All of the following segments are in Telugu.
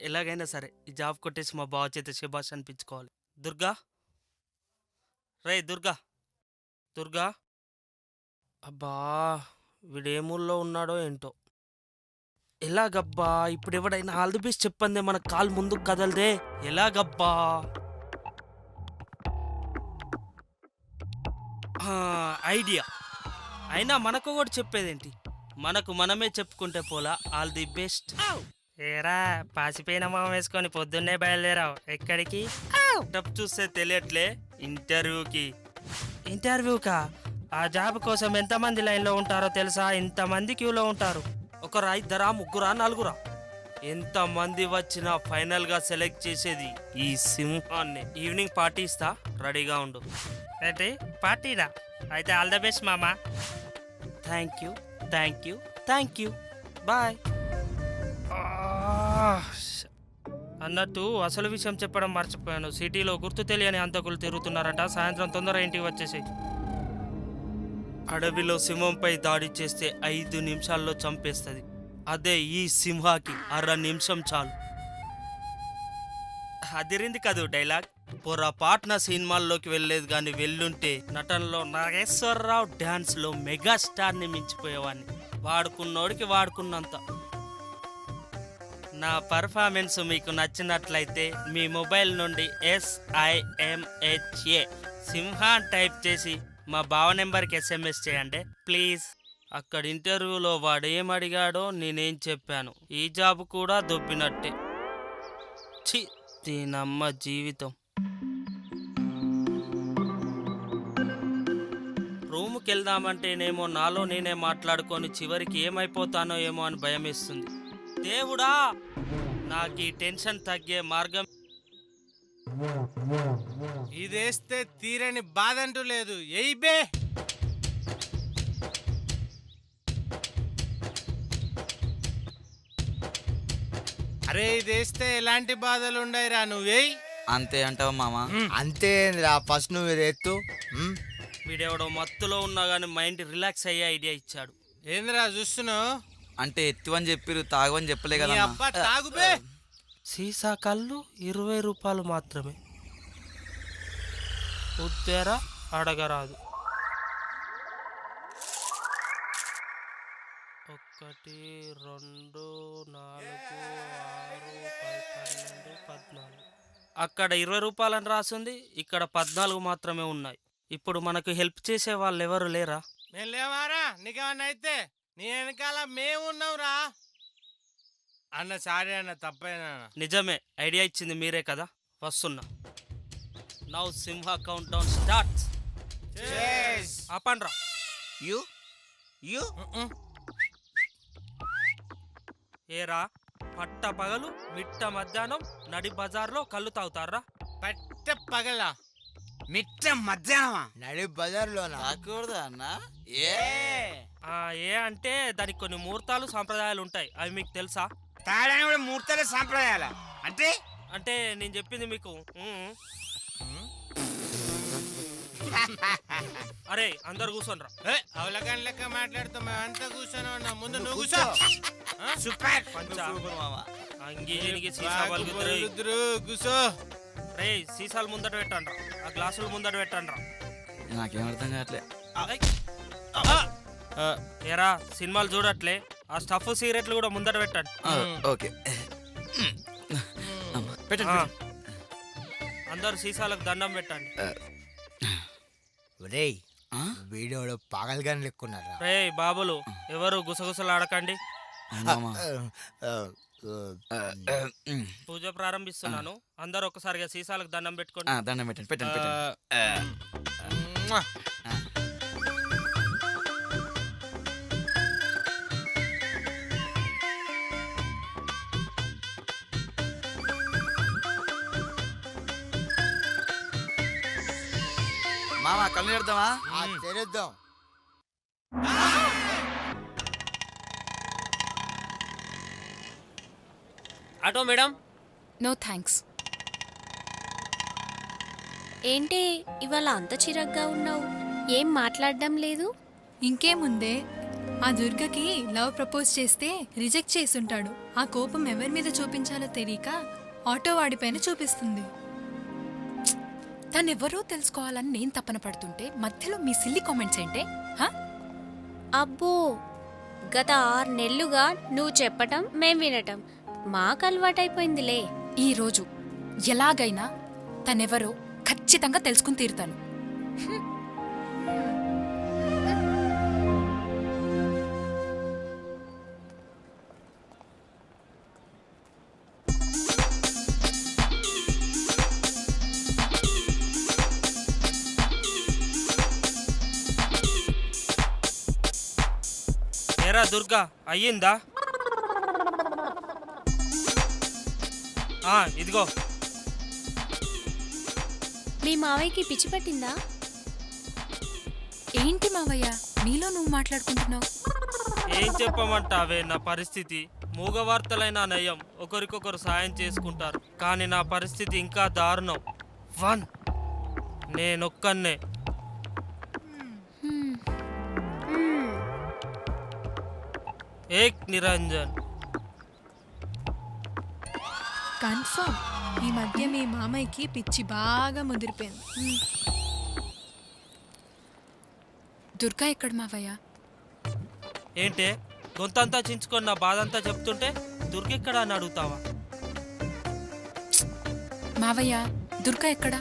ఎలాగైనా సరే ఈ జాబ్ కొట్టేసి మా బావ చేత శుభాష్ అనిపించుకోవాలి. దుర్గా? రే దుర్గా! దుర్గా! అబ్బా! వీడేమూల్లో ఉన్నాడో ఏంటో? ఎలాగబ్బా? ఇప్పుడు ఎవడైనా ఆల్ ది బెస్ట్ చెప్పందే మన కాలు ముందుకు కదలదే. ఎలాగబ్బా? ఐడియా. అయినా మనకు కూడా చెప్పేదేంటి? మనకు మనమే చెప్పుకుంటే పోలా. All the best. ఏరా పాసిపోయిన మొహం వేసుకొని పొద్దున్నే బయలుదేరావు. ఎక్కడికి? డబ్బు చూస్తే తెలియట్లే ఇంటర్వ్యూకి. ఇంటర్వ్యూకా? ఆ జాబ్ కోసం ఎంతమంది లైన్లో ఉంటారో తెలుసా? ఇంతమంది క్యూలో ఉంటారు. ఒకరా ఇద్దరా ముగ్గురా నలుగురా? ఎంతమంది వచ్చినా ఫైనల్గా సెలెక్ట్ చేసేది ఈ సింహాన్ని. ఈవినింగ్ పార్టీ ఇస్తా రెడీగా ఉండు. ఏంటి? పార్టీరా అయితే ఆల్ ద బెస్ట్ మామా. Thank you thank you thank you. Bye. అన్నట్టు అసలు విషయం చెప్పడం మర్చిపోయాను. సిటీలో గుర్తు తెలియని అంతకులు తిరుగుతున్నారంట. సాయంత్రం తొందరగా ఇంటికి వచ్చేసి అడవిలో సింహంపై దాడి చేస్తే ఐదు నిమిషాల్లో చంపేస్తుంది. అదే ఈ సింహాకి అర నిమిషం చాలు. అదిరింది కదూ డైలాగ్? పొరపాటున సినిమాల్లోకి వెళ్ళలేదు కానీ వెళ్ళుంటే నటనలో నాగేశ్వరరావు డాన్స్లో మెగాస్టార్ని మించిపోయేవాడిని. వాడుకున్నోడికి వాడుకున్నంత. నా పర్ఫార్మెన్స్ మీకు నచ్చినట్లయితే మీ మొబైల్ నుండి ఎస్ఐఎంహెచ్ఏ సింహాన్ టైప్ చేసి మా బావ నెంబర్కి ఎస్ఎంఎస్ చేయండి ప్లీజ్. అక్కడ ఇంటర్వ్యూలో వాడు ఏం అడిగాడో నేనేం చెప్పాను. ఈ జాబ్ కూడా దొబ్బినట్టే. ఛీ దీనమ్మ జీవితం. రూమ్కి వెళ్దామంటేనేమో నాలో నేనే మాట్లాడుకొని చివరికి ఏమైపోతానో ఏమో అని భయమేస్తుంది. దేవుడా నాకు ఈ టెన్షన్ తగ్గే మార్గం ఇదేస్తే తీరని బాధ అంటూ లేదు. ఎయ్ బే! అరే ఇదేస్తే ఎలాంటి బాధలు ఉండయిరా నువ్వేయ్ అంతే అంటావు మామ? అంతేంద్రా ఫస్ట్ నువ్వు ఎత్తు. వీడెవడో మత్తులో ఉన్నా కానీ మైండ్ రిలాక్స్ అయ్యే ఐడియా ఇచ్చాడు. ఏందిరా చూస్తున్నావు? అంటే ఎత్తివని చెప్పిరు తాగవని చెప్పలే కదా అబ్బా తాగుబే. సీసా కళ్ళు ఇరవై రూపాయలు మాత్రమే. ఉత్తేరా అడగరాదు. ఒకటి రెండు నాలుగు ఆరు పది పన్నెండు పద్నాలుగు. అక్కడ ఇరవై రూపాయలని రాసింది ఇక్కడ పద్నాలుగు మాత్రమే ఉన్నాయి. ఇప్పుడు మనకు హెల్ప్ చేసే వాళ్ళు ఎవరు లేరా? మేము లేవారా? నీకేమన్నా అయితే? నీ వెనకాల మేము ఉన్నాంరా అన్న సారీ అన్న తప్పైనా నిజమే ఐడియా ఇచ్చింది మీరే కదా? వస్తున్నా. Now Simha count down start ఆపండ్రా. యు యు ఏరా పట్ట పగలు మిట్ట మధ్యాహ్నం నడి బజార్లో కళ్ళు తాగుతారా? పట్ట పగల? మిట్ట మధ్యాహ్నమా? నడి బజార్లోనా? తాకూడదా అన్న. ఏ? ఆ, ఏ అంటే దానికి కొన్ని ముహూర్తాలు సాంప్రదాయాలు ఉంటాయి. అవి మీకు తెలుసా? తాగడానికి కూడా ముహూర్తాలు సాంప్రదాయాల? అంటే? అంటే నేను చెప్పింది మీకు. అరే అందరు కూర్చోనరా అవలగాని లెక్క మాట్లాడుతూ మేమంతా కూర్చొని ఉన్నాం. ముందు నువ్వు కూర్చో సూపర్. పంచా. అంగి సీసా. పలుకుతురు, కూర్చో రే సీసాలు ముందట పెట్టండ్రా. ఆ గ్లాసులు ముందట పెట్టండ్రా. నాకేం అర్థం కావట్లే. ఏరా సినిమాలు చూడట్లే. ఆ స్టఫ్ సిగరెట్లు కూడా ముందట పెట్టండి. ఓకే. పెట్టండి. అందరు సీసాలకు దండం పెట్టండి. ఒరేయ్ ఆ? వీడియోలో పాగల్గాని లెక్కున్నారా రే బాబులు ఎవరు గుసగుసలు ఆడకండి. పూజ ప్రారంభిస్తున్నాను. అందరు ఒకసారిగా సీసాలకు దండం పెట్టుకోండి. ఆ, దండం పెట్టండి పెట్టండి. మామ కళ్ళు పెడతామా ఆ, ఆటో మేడం. నో థ్యాంక్స్ ఏంటి ఇవాళ అంత చిరగ్గా ఉన్నావు? ఏం మాట్లాడడం లేదు? ఇంకేముందే ఆ దుర్గకి లవ్ ప్రపోజ్ చేస్తే రిజెక్ట్ చేసుంటాడు. ఆ కోపం ఎవరి మీద చూపించాలో తెలియక ఆటో వాడిపైన చూపిస్తుంది. తనెవరో తెలుసుకోవాలని నేను తపన పడుతుంటే మధ్యలో మీ సిల్లి కామెంట్స్ ఏంటే? హా? అబ్బో గత ఆరు నెలలుగా నువ్వు చెప్పటం మేం వినటం. మాకు అలవాటైపోయిందిలే ఈ రోజు ఎలాగైనా తనెవరో ఖచ్చితంగా తెలుసుకుని తీరుతాను. ఎరా దుర్గా అయ్యిందా? ఆ, ఇదిగో. మీ మావయ్యకి పిచ్చి పట్టిందా? ఏంటి మావయ్య? నీలో నువ్వు మాట్లాడుకుంటున్నావు? ఏం చెప్పమంటావే నా పరిస్థితి? మూగవార్తలైన నయం ఒకరికొకరు సాయం చేసుకుంటారు. కానీ నా పరిస్థితి ఇంకా దారుణం. వన్. నేనొక్కనే. ఏక్ నిరంజన్. కన్ఫర్మ్. ఈ మధ్య మీ మామయ్యకి పిచ్చి బాగా ముదిరిపోయింది. దుర్గా ఎక్కడ మావయ్య? ఏంటే గొంతంతా చించుకొని నా బాధంతా చెప్తుంటే దుర్గెక్కడ అని అడుగుతావా? మావయ్య దుర్గా ఎక్కడా?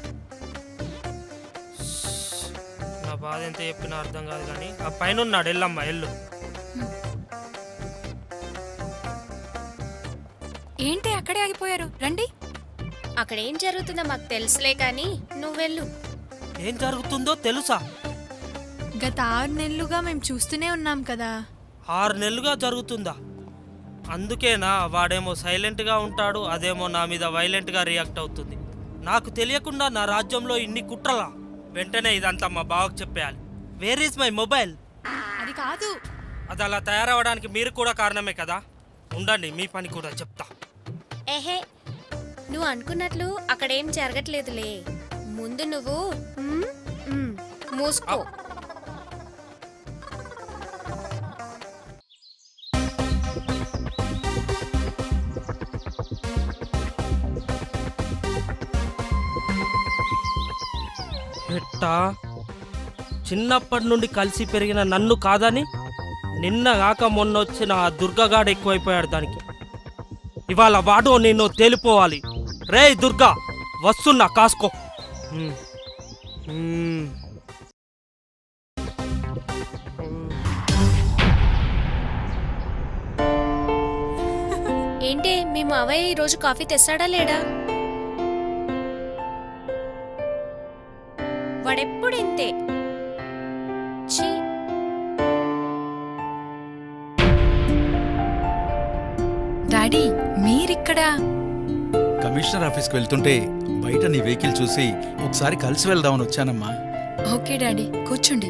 నా బాధ ఎంత చెప్పినా అర్థం కాదు కానీ ఆ పైన ఉన్నాడు ఎల్లమ్మ ఎల్లు. ఏంటి అక్కడే ఆగిపోయారు? రండి. అక్కడ ఏం జరుగుతుందో మాకు తెలుసులే కానీ నువ్వెళ్ళు. ఏం జరుగుతుందో తెలుసా? గత ఆరు నెలలుగా మేము చూస్తూనే ఉన్నాం కదా. ఆరు నెలలుగా జరుగుతుందా? అందుకేనా వాడేమో సైలెంట్గా ఉంటాడు అదేమో నా మీద వైలెంట్గా రియాక్ట్ అవుతుంది. నాకు తెలియకుండా నా రాజ్యంలో ఇన్ని కుట్రలా? వెంటనే ఇదంతా మా బావకు చెప్పేయాలి. వేర్ ఈజ్ మై మొబైల్ అది కాదు. అది అలా తయారవడానికి మీరు కూడా కారణమే కదా? ఉండండి మీ పని కూడా చెప్తా. ఏహే నువ్వు అనుకున్నట్లు అక్కడేం జరగట్లేదులే. ముందు నువ్వు మూసుకో. ఎట్టా చిన్నప్పటి నుండి కలిసి పెరిగిన నన్ను కాదని నిన్న కాక మొన్న వచ్చిన ఆ దుర్గగాడు ఎక్కువైపోయాడు దానికి. ఇవాళ వాడో నేను తేలిపోవాలి రే దుర్గా వస్తున్నా కాసుకో హ్మ్. హ్మ్. ఏంటి మీ మావయ్య ఈరోజు కాఫీ తెస్తాడా లేడా వాడెప్పుడు మీరిక్కడా? కమిషనర్ ఆఫీస్కి వెళ్తుంటే బయట నీ వెహికల్ చూసి ఒకసారి కలిసి వెళ్దామని వచ్చానమ్మా. Okay daddy. కూర్చోండి.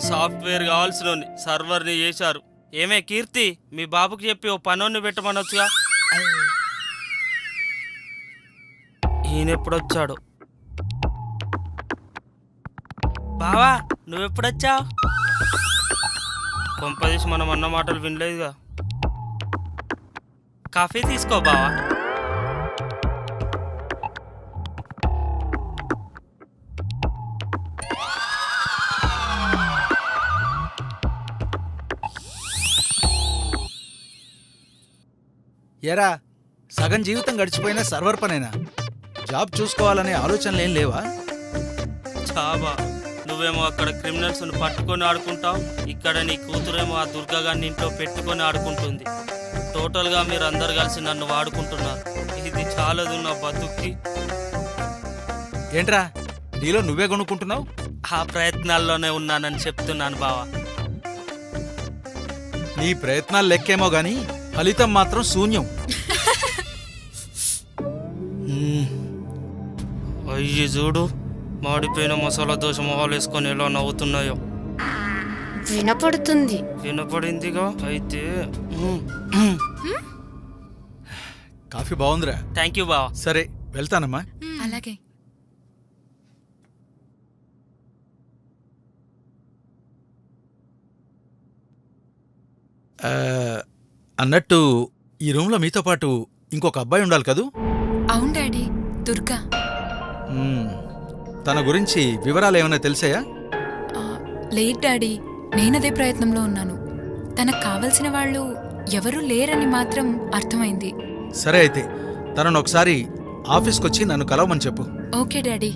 సాఫ్ట్వేర్ కావాల్సిన సర్వర్ని చేశారు. ఏమే కీర్తి మీ బాబుకి చెప్పి ఓ పనోన్ని పెట్టమనొచ్చుగా? ఈయనెప్పుడొచ్చాడు? బావా నువ్వెప్పుడొచ్చావు? కొంపదీసి మనం అన్న మాటలు వినలేదుగా. కాఫీ తీసుకో బావా. ఎరా సగం జీవితం గడిచిపోయినా సర్వర్ పనేనా? జాబ్ చూసుకోవాలనే ఆలోచనలు ఏం లేవా? చాబా నువ్వేమో అక్కడ క్రిమినల్స్ పట్టుకొని ఆడుకుంటావు ఇక్కడ నీ కూతురేమో ఆ దుర్గాగాన్ని ఇంట్లో పెట్టుకొని ఆడుకుంటుంది. టోటల్గా మీరు అందరు కలిసి నన్ను వాడుకుంటున్నారు. ఇది చాలదు నా బతుక్కి. ఏంట్రా? నీలో నువ్వే కొనుక్కుంటున్నావు? ఆ ప్రయత్నాల్లోనే ఉన్నానని చెప్తున్నాను బావా. నీ ప్రయత్నాలు లెక్కేమో గాని ఫలితం మాత్రం శూన్యం. అయ్యి చూడు మాడిపోయిన మసాలా దోశ మొహాలు వేసుకొని ఎలా నవ్వుతున్నాయో. వినపడుతుంది. వినపడిందిగా? అయితే కాఫీ బాగుందిరా. థ్యాంక్ యూ బావా. సరే వెళ్తానమ్మా. అలాగే. అన్నట్టు ఈ రూమ్లో మీతో పాటు ఇంకొక అబ్బాయి ఉండాలి కదూ? అవును డాడీ. దుర్గా. తన గురించి వివరాలు ఏమైనా తెలిసాయా? లేదు డాడీ. నేనదే ప్రయత్నంలో ఉన్నాను. తనకు కావలసిన వాళ్ళు ఎవరూ లేరని మాత్రం అర్థమైంది. సరే అయితే తనను ఒకసారి ఆఫీస్కి వచ్చి నన్ను కలవమని చెప్పు. Okay daddy.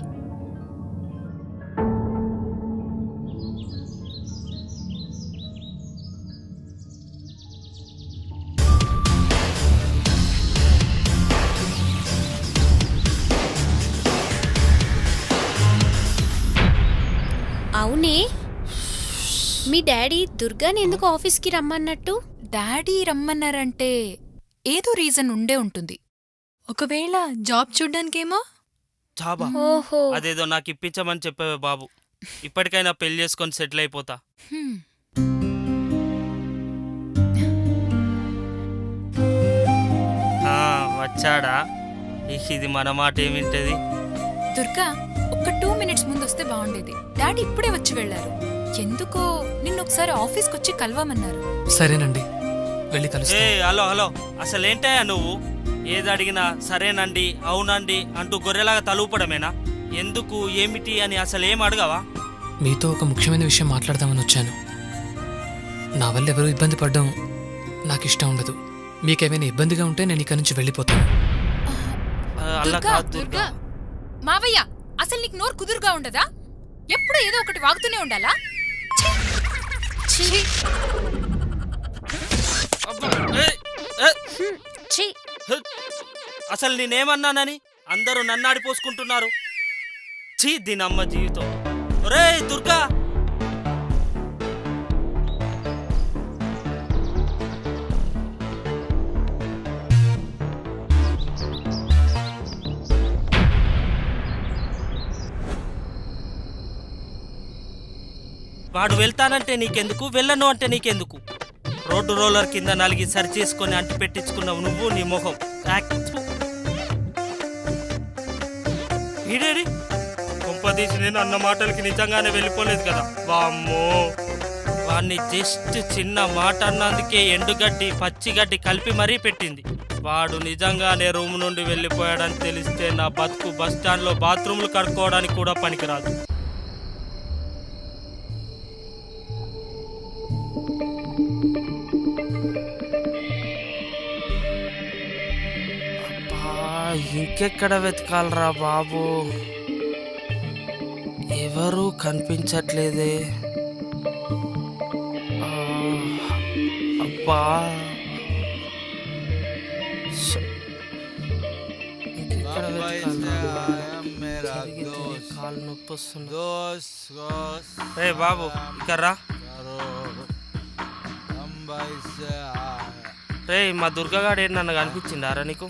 మీ డాడీ దుర్గాని ఎందుకు ఆఫీస్కి రమ్మన్నట్టు? డాడీ రమ్మన్నారంటే ఏదో రీజన్ ఉండే ఉంటుంది. ఒకవేళ జాబ్ చూడ్డానికేమో? చాబా. ఓహో. అదేదో నాకు ఇప్పించమని చెప్పేవే బాబు. ఇప్పటికైనా పెళ్ళి చేసుకొని సెటిల్ అయిపోతా. హ్మ్. ఆ, వచ్చాడా? ఇహ్, ఇది మన మాట ఏమింటది? దుర్గా ఒక్క టూ మినిట్స్ ముందు వస్తే బాగుండేది. డాడీ ఇప్పుడే వచ్చి వెళ్ళారు. ఎందుకో నిన్న ఒకసారి ఆఫీస్కి వచ్చి కలవమన్నారు. సరేనండి వెళ్ళి ఏ కలుస్తా హలో హలో. అసలు ఏంటయ్యా నువ్వు? ఏది అడిగినా సరేనండి అవునండి అంటూ గొర్రెలాగా తలూపడమేనా? ఎందుకు ఏమిటి అని అసలు ఏం అడగవా? మీతో ఒక ముఖ్యమైన విషయం మాట్లాడదామని వచ్చాను. నా వల్ల ఎవరు ఇబ్బంది పడడం నాకు ఇష్టం ఉండదు. మీకేమైనా ఇబ్బందిగా ఉంటే నేను ఇక్కడి నుంచి వెళ్ళిపోతాను. ఆ, అలా దుర్గా కాదు దుర్గా. మావయ్య అసలు నీకు నోరు కుదురుగా ఉండదా? ఎప్పుడు ఏదో ఒకటి వాగుతూనే ఉండాలా? అసలు నేనేమన్నానని అందరూ నన్ను ఆడిపోసుకుంటున్నారు ఛీ దీనమ్మ జీవితం. ఒరే దుర్గా! వాడు వెళ్తానంటే నీకెందుకు? వెళ్ళను అంటే నీకెందుకు? రోడ్డు రోలర్ కింద నలిగి సరి చేసుకొని అంటి పెట్టించుకున్నావు నువ్వు నీ మొహం. ఈడేడి? కుంపదీసి నేను అన్న మాటలకి నిజంగానే వెళ్ళిపోలేదు కదా. వామ్మో. వాణ్ణి జస్ట్ చిన్న మాట అన్నందుకే ఎండుగడ్డి పచ్చిగడ్డి కలిపి మరీ పెట్టింది. వాడు నిజంగానే రూమ్ నుండి వెళ్ళిపోయాడని తెలిస్తే నా బతుకు బస్టాండ్లో బాత్రూమ్లు కడుక్కోవడానికి కూడా పనికిరాదు. ఇంకెక్కడ వెతకాలరా బాబు? ఎవరు కనిపించట్లేదే. అబ్బా. కాలు నొప్పి వస్తుంది. బాబు ఇక్కడ రా రే మా దుర్గగాడు ఏంటి నన్ను కనిపించిండారా నీకు?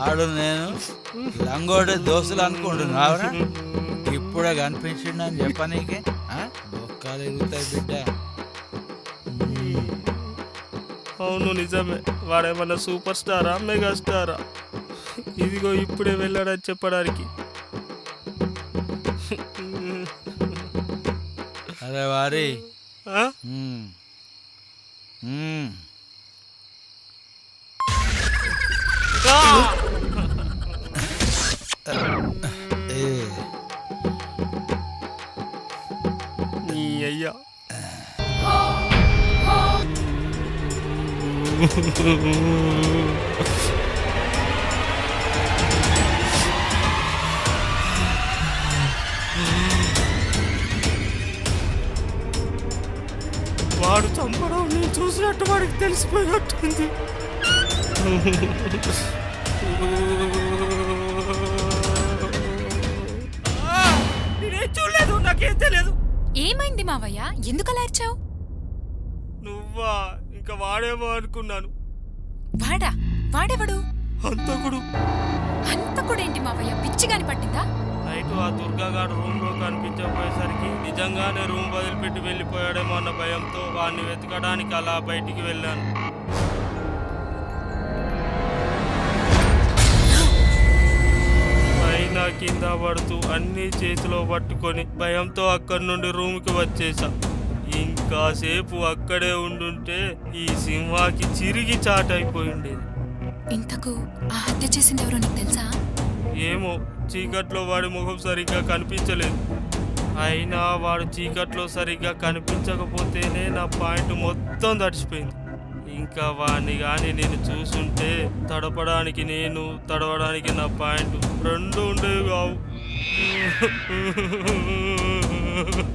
ఆడు నేను లంగోడి దోస్తులు అనుకుంటున్నావురా? ఇప్పుడే కనిపించిండని చెప్పనీకి ఆ? బొక్కలు ఎగుతాయి బిడ్డ. అవును నిజమే. వాడేమన్నా సూపర్ స్టారా మెగా స్టారా ఇదిగో ఇప్పుడే వెళ్ళాడని చెప్పడానికి. అరే వారి. వాడు చంపడం నేను చూసినట్టు వాడికి తెలిసిపోయినట్టుంది. నేనేం చూడలేదు నాకేం తెలియదు. ఏమైంది మావయ్య? ఎందుకు అలా నువ్వా? ఇంకా వాడేమో అనుకున్నాను. వాడా? వాడెవడు? హంతకుడు. హంతకుడేంటి మావయ్య? పిచ్చిగాని పట్టిందా? నైట్ ఆ దుర్గాగాడు రూమ్లో కనిపించకపోయేసరికి నిజంగానే రూమ్ వదిలిపెట్టి వెళ్ళిపోయాడేమో అన్న భయంతో వాడిని వెతకడానికి అలా బయటికి వెళ్ళాను. అయినా కింద పడుతూ అన్ని చేతిలో పట్టుకొని భయంతో అక్కడి నుండి రూమ్కి వచ్చేసా. ఇంకాసేపు అక్కడే ఉండుంటే ఈ సింహాకి చిరిగి చాటైపోయి ఉండేది ఇంతకు ఆ హత్య చేసింది ఎవరో నీకు తెలుసా? ఏమో చీకట్లో వాడి ముఖం సరిగ్గా కనిపించలేదు. అయినా వాడు చీకట్లో సరిగ్గా కనిపించకపోతేనే నా పాయింట్ మొత్తం తడిచిపోయింది ఇంకా వాడిని కానీ నేను చూసుంటే తడపడానికి నేను తడవడానికి నా పాయింట్ రెండు ఉండేవి కావు.